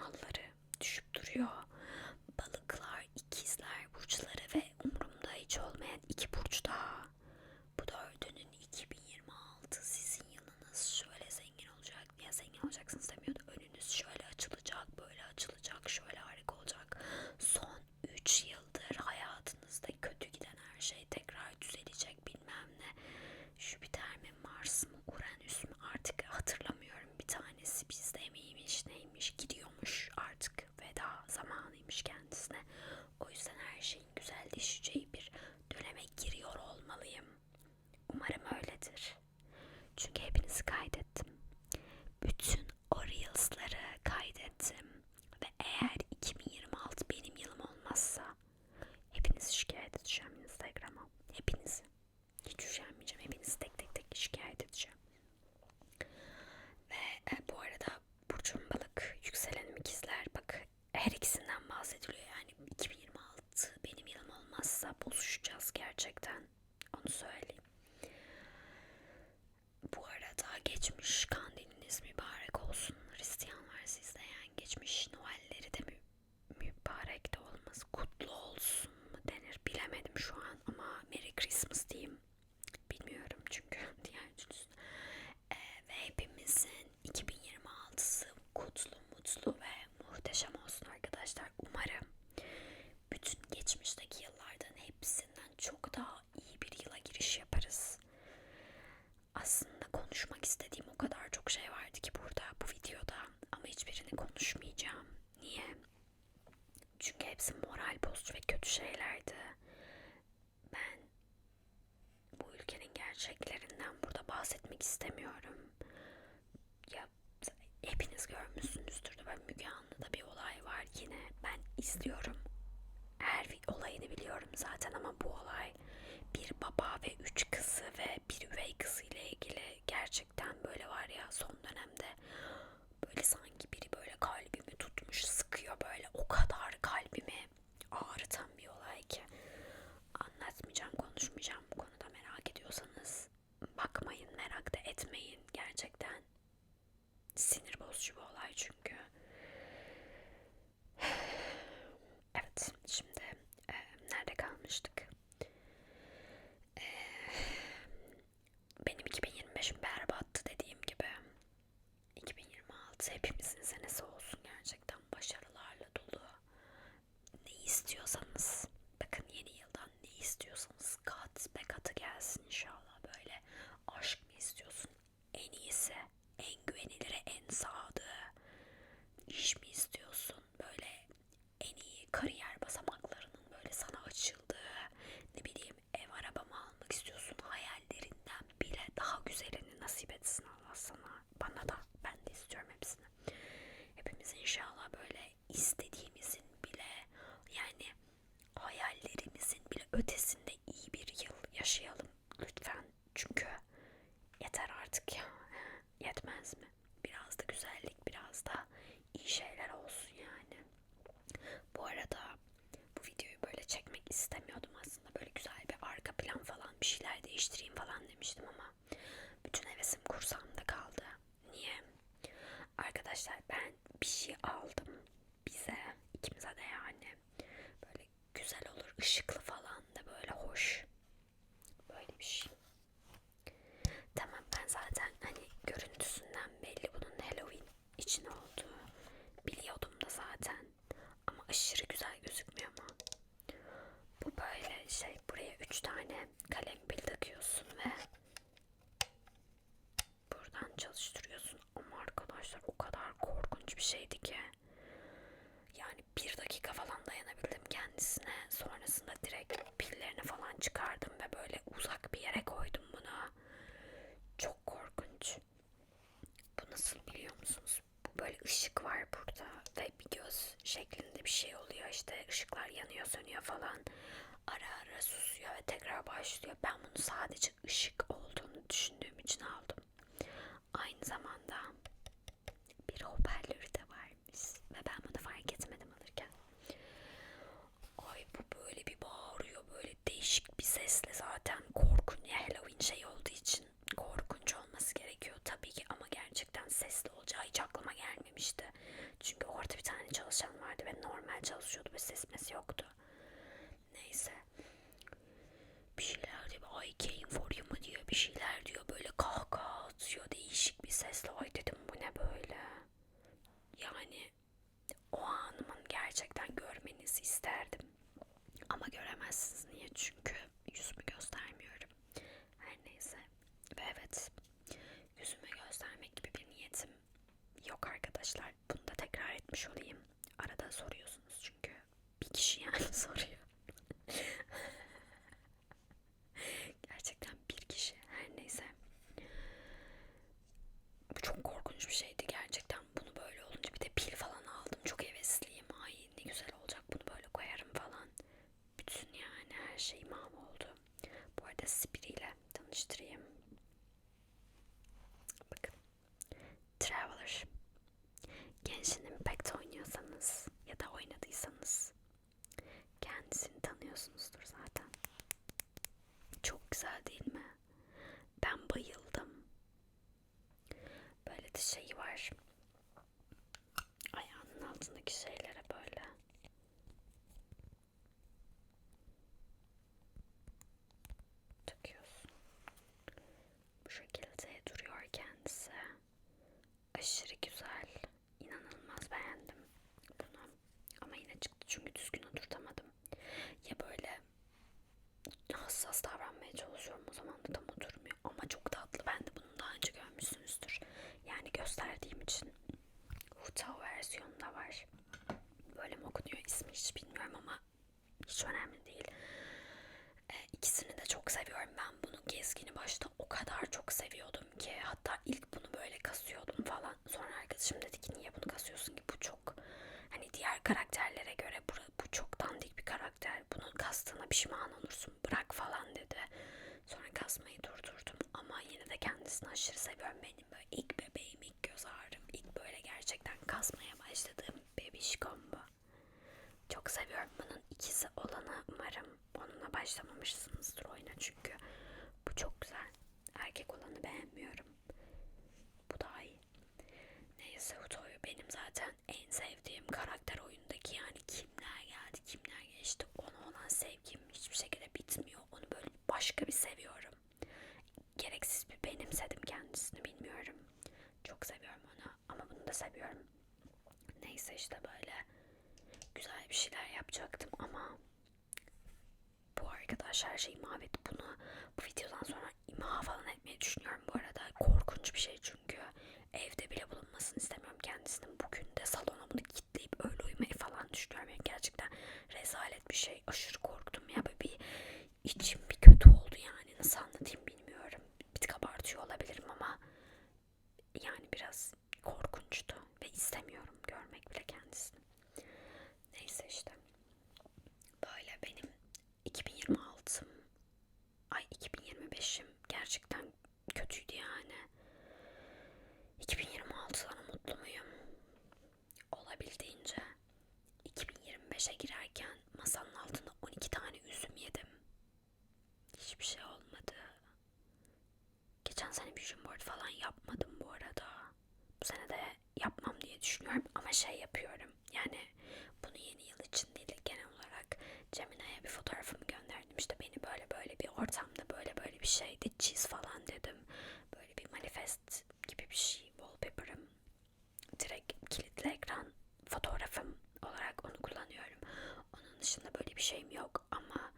malları düşüp duruyor. gerçekten. Onu söyleyeyim. Bu arada geçmiş kan izliyorum. Her olayını biliyorum zaten ama bu olay bir baba ve üç kızı ve bir üvey kızı ile ilgili gerçekten böyle var ya son dönemde böyle sanki biri böyle kalbimi tutmuş sıkıyor böyle. O kadar kalbimi ağrıtan bir olay ki. Anlatmayacağım konuşmayacağım bu konuda merak ediyorsanız bakmayın merak da etmeyin. Gerçekten sinir bozucu bir olay çünkü. kariyer basamak. değiştireyim falan demiştim ama falan. Ara ara susuyor ve tekrar başlıyor. Ben bunu sadece ışık olduğunu düşündüğüm için aldım. Aynı zamanda bir hoparlörü de varmış ve ben bunu fark etmedim alırken. Ay bu böyle bir bağırıyor böyle değişik bir sesle zaten korkunç ya Halloween şey olduğu için korkunç olması gerekiyor tabii ki ama gerçekten sesli olacağı hiç aklıma gelmemişti. Çünkü orada bir tane çalışan vardı ve normal çalışıyordu ve ses yoktu. Neyse. Bir şeyler diyor. I came for you mu diyor. Bir şeyler diyor. Böyle kahkaha atıyor. Değişik bir sesle. Ay dedim bu ne böyle. Yani o anımın gerçekten görmenizi isterdim. Ama göremezsiniz. Niye? Çünkü yüzümü göstermiyorum. Her neyse. Ve evet yüzümü göstermek gibi bir niyetim yok arkadaşlar. Bunu da tekrar etmiş olayım. Arada soruyorsunuz çünkü. Bir kişi yani soruyor. Gerçekten bir kişi. Her neyse. Bu çok korkunç bir şeydi gerçekten. Bunu böyle olunca bir de pil falan aldım. Çok hevesliyim. Ay ne güzel olacak bunu böyle koyarım falan. Bütün yani her şey mahvoldu. Bu arada sizi biriyle tanıştırayım. Bakın. Traveler. Genshin Impact oynuyorsanız ya da oynadıysanız kendisini tanıyorsunuzdur zaten. Çok güzel değil mi? Ben bayıldım. Böyle de şeyi var. Ayağının altındaki şeylere böyle. Takıyorsun. Bu şekilde duruyor kendisi. Aşırı güzel. İnanılmaz beğendim bunu. Ama yine çıktı çünkü düzgün oturtamadım. Ya böyle hassas davranmaya çalışıyorum o zaman da tam oturmuyor. Ama çok tatlı. Ben de bunu daha önce görmüşsünüzdür. Yani gösterdiğim için. Hutao versiyonu da var. Böyle mi okunuyor ismi hiç bilmiyorum ama hiç önemli değil. E, ikisini de çok seviyorum. Ben bunu gezgini başta o kadar çok seviyordum ki hatta ilk bunu böyle kasıyordum falan. Sonra arkadaşım dedi ki niye bunu kasıyorsun ki bu çok hani diğer karakterlere göre bu, bu çok dandik bir karakter. Bunu kastığına pişman olursun bırak falan dedi. Sonra kasmayı durdurdum ama yine de kendisini aşırı seviyorum. Benim böyle ilk bebeğim, ilk göz ağrım, ilk böyle gerçekten kasmaya başladığım bebişkom bu. Çok seviyorum bunun ikisi olanı umarım onunla başlamamışsınızdır oyuna çünkü bu çok güzel. Erkek olanı beğenmiyorum. Bu daha iyi. Neyse Uto'yu benim zaten en sevdiğim karakter oyundaki yani kimler geldi kimler geçti ona olan sevgim hiçbir şekilde bitmiyor. Onu böyle başka bir seviyorum. Gereksiz bir benimsedim kendisini bilmiyorum. Çok seviyorum onu ama bunu da seviyorum. Neyse işte böyle güzel bir şeyler yapacaktım ama bu arkadaş her şeyi mahvetti. Bunu bu videodan sonra imha falan etmeyi düşünüyorum bu arada. Korkunç bir şey çünkü. Evde bile bulunmasını istemiyorum kendisinin. Bugün de salona bunu kilitleyip öyle uyumayı falan düşünüyorum. Yani gerçekten rezalet bir şey. Aşırı korktum ya. Böyle bir içim bir kötü oldu yani. Nasıl anlatayım bilmiyorum. Bir tık abartıyor olabilirim ama yani biraz korkunçtu ve istemiyorum görmek bile kendisini. Neyse işte. Böyle benim 2026'm ay 2025'im gerçekten kötüydü yani. 2026'dan mutlu muyum? Olabildiğince 2025'e girerken masanın altında 12 tane üzüm yedim. Hiçbir şey olmadı. Geçen sene bir board falan yapmadım bu arada. Bu sene de yapmam diye düşünüyorum ama şey yapıyorum. Yani bunu yeni yıl için değil de genel olarak Cemine'ye bir fotoğrafımı gönderdim. İşte beni böyle böyle bir ortamda böyle böyle bir şeydi çiz falan dedim. Böyle bir manifest gibi bir şey wallpaper'ım. Direkt kilitli ekran fotoğrafım olarak onu kullanıyorum. Onun dışında böyle bir şeyim yok ama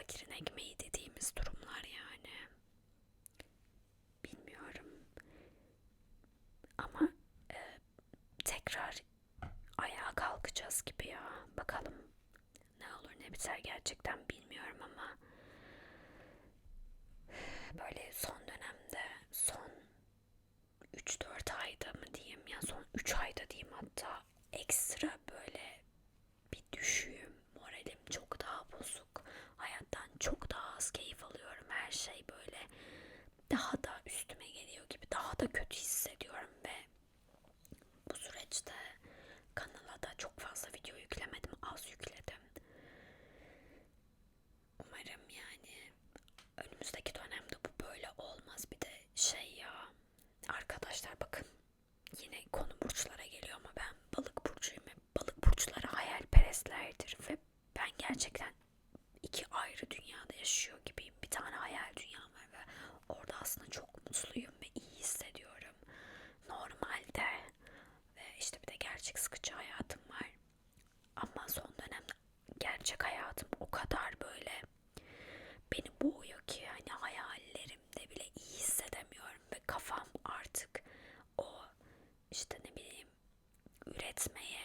fakirin ekmeği dediğimiz durumlar yani. Bilmiyorum. Ama e, tekrar ayağa kalkacağız gibi ya. Bakalım ne olur ne biter gerçekten bilmiyorum ama böyle son dönemde son 3-4 ayda mı diyeyim ya son 3 ayda diyeyim hatta da kötü hissediyorum ve bu süreçte kanala da çok fazla video yüklemedim. Az yükledim. Umarım yani önümüzdeki dönemde bu böyle olmaz. Bir de şey ya arkadaşlar bakın yine konu burçlara geliyor ama ben balık burcuyum ve balık burçları hayalperestlerdir ve ben gerçekten iki ayrı dünyada yaşıyor gibiyim. Bir tane hayal dünyam var ve orada aslında çok mutluyum ve iyi hissediyorum. Normalde ve işte bir de sıkıcı hayatım var. Ama son dönemde gerçek hayatım o kadar böyle beni boğuyor ki hani hayallerimde bile iyi hissedemiyorum ve kafam artık o işte ne bileyim üretmeye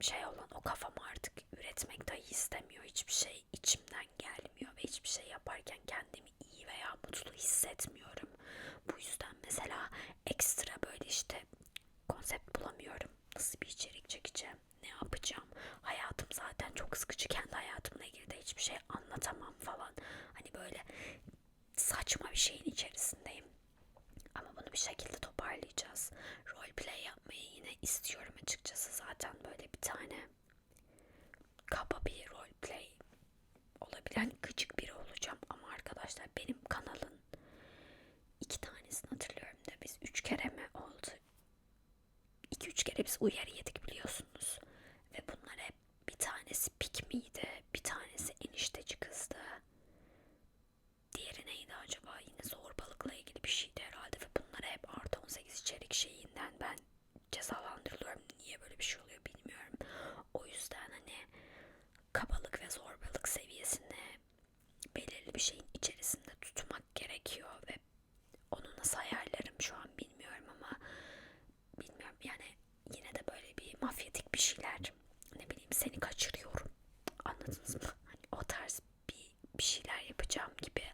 şey olan o kafam artık üretmek dahi istemiyor. Hiçbir şey içimden gelmiyor ve hiçbir şey yaparken kendimi iyi veya mutlu hissetmiyorum. Bu yüzden mesela ekstra böyle işte konsept bulamıyorum. Nasıl bir içerik çekeceğim? Ne yapacağım? Zaten çok sıkıcı. Kendi hayatımla ilgili de hiçbir şey anlatamam falan. Hani böyle saçma bir şeyin içerisindeyim. Ama bunu bir şekilde toparlayacağız. Roleplay yapmayı yine istiyorum açıkçası. Zaten böyle bir tane kaba bir roleplay olabilir. Hani gıcık biri olacağım ama arkadaşlar benim kanalın iki tanesini hatırlıyorum da biz üç kere mi oldu? İki üç kere biz uyarı yedik biliyorsunuz. Ve bunlar hep bir tanesi pik miydi? Bir tanesi enişteci kızdı. Diğeri neydi acaba? Yine zorbalıkla ilgili bir şeydi herhalde ve bunlar hep artı 18 içerik şeyinden ben cezalandırılıyorum. Niye böyle bir şey oluyor bilmiyorum. O yüzden hani kabalık ve zorbalık seviyesini belirli bir şeyin içerisinde tutmak gerekiyor ve onu nasıl ayarlarım şu an bilmiyorum ama bilmiyorum. Yani yine de böyle bir mafyatik bir şeyler ne bileyim seni kaçırıyorum. Anladınız mı? Hani o tarz bir, bir şeyler yapacağım gibi.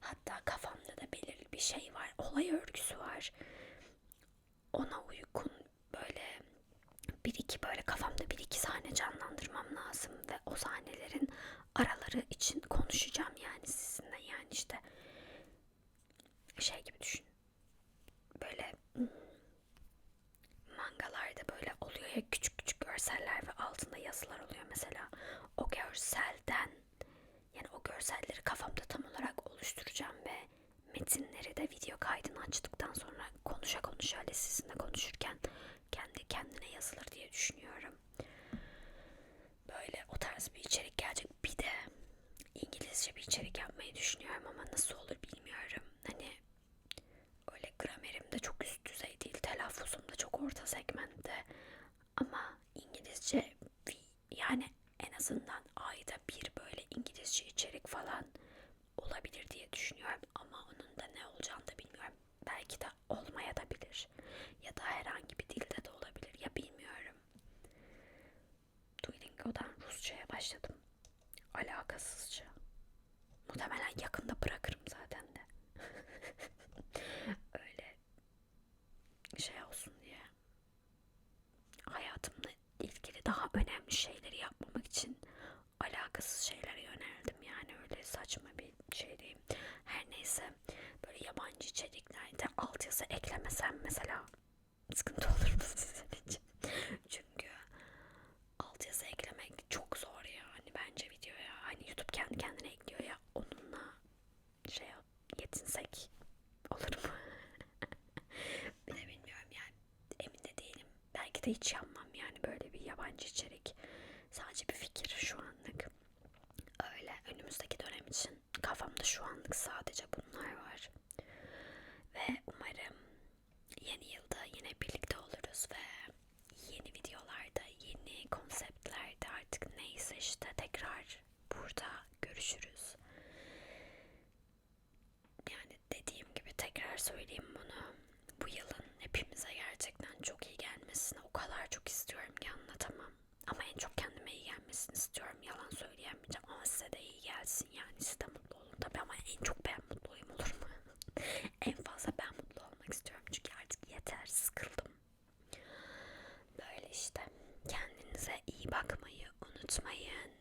Hatta kafamda da belirli bir şey var olay örgüsü var. Ona uygun böyle bir iki böyle kafamda bir iki sahne canlandırmam lazım ve o sahnelerin araları için konuşacağım yani sizinle. Yani işte şey gibi düşün. Böyle hmm, mangalarda böyle oluyor ya küçük küçük görseller ve altında yazılar oluyor mesela. O görselden yani o görselleri kafamda tam olarak oluşturacağım ve metinleri de video kaydını açtıktan sonra konuşa konuşa öyle sizinle konuşurken kendi kendine yazılır diye düşünüyorum. Böyle o tarz bir içerik gelecek. Bir de İngilizce bir içerik yapmayı düşünüyorum ama nasıl olur bilmiyorum. Hani öyle gramerim de çok üst düzey değil. Telaffuzum da çok orta segmentte. Ama İngilizce yani en azından ayda bir böyle İngilizce içerik falan olabilir diye düşünüyorum. Ama onun da ne olacağını da bilmiyorum. Belki de olmaya da bilir. Ya da herhangi bir dilde de olabilir. Ya bilmiyorum. Duolingo'dan Rusça'ya başladım. Alakasızca. Muhtemelen yakında bırakırım zaten de. Öyle şey olsun diye. Hayatımla ilgili daha önemli şeyleri yapmamak için alakasız şeylere yöneldim. Yani öyle saçma bir şey değil. Her neyse böyle yabancı içeriklerde altyazı eklemesem mesela sıkıntı olur mu sizin için? Çünkü altyazı eklemek çok zor ya. Hani bence videoya hani YouTube kendi kendine ekliyor ya onunla şey yetinsek olur mu? bir de bilmiyorum yani emin de değilim. Belki de hiç yapmam yani böyle bir yabancı içerik. Sadece bir fikir şu anlık. Öyle önümüzdeki dönem için kafamda şu anlık sadece bunlar var. Ve umarım yeni yılda yine birlikte oluruz ve yeni videolarda, yeni konseptlerde artık neyse işte tekrar burada görüşürüz. tekrar söyleyeyim bunu. Bu yılın hepimize gerçekten çok iyi gelmesini o kadar çok istiyorum ki anlatamam. Ama en çok kendime iyi gelmesini istiyorum. Yalan söyleyemeyeceğim ama size de iyi gelsin yani. Siz de mutlu olun tabii ama en çok ben mutlu olayım olur mu? en fazla ben mutlu olmak istiyorum çünkü artık yeter sıkıldım. Böyle işte kendinize iyi bakmayı unutmayın.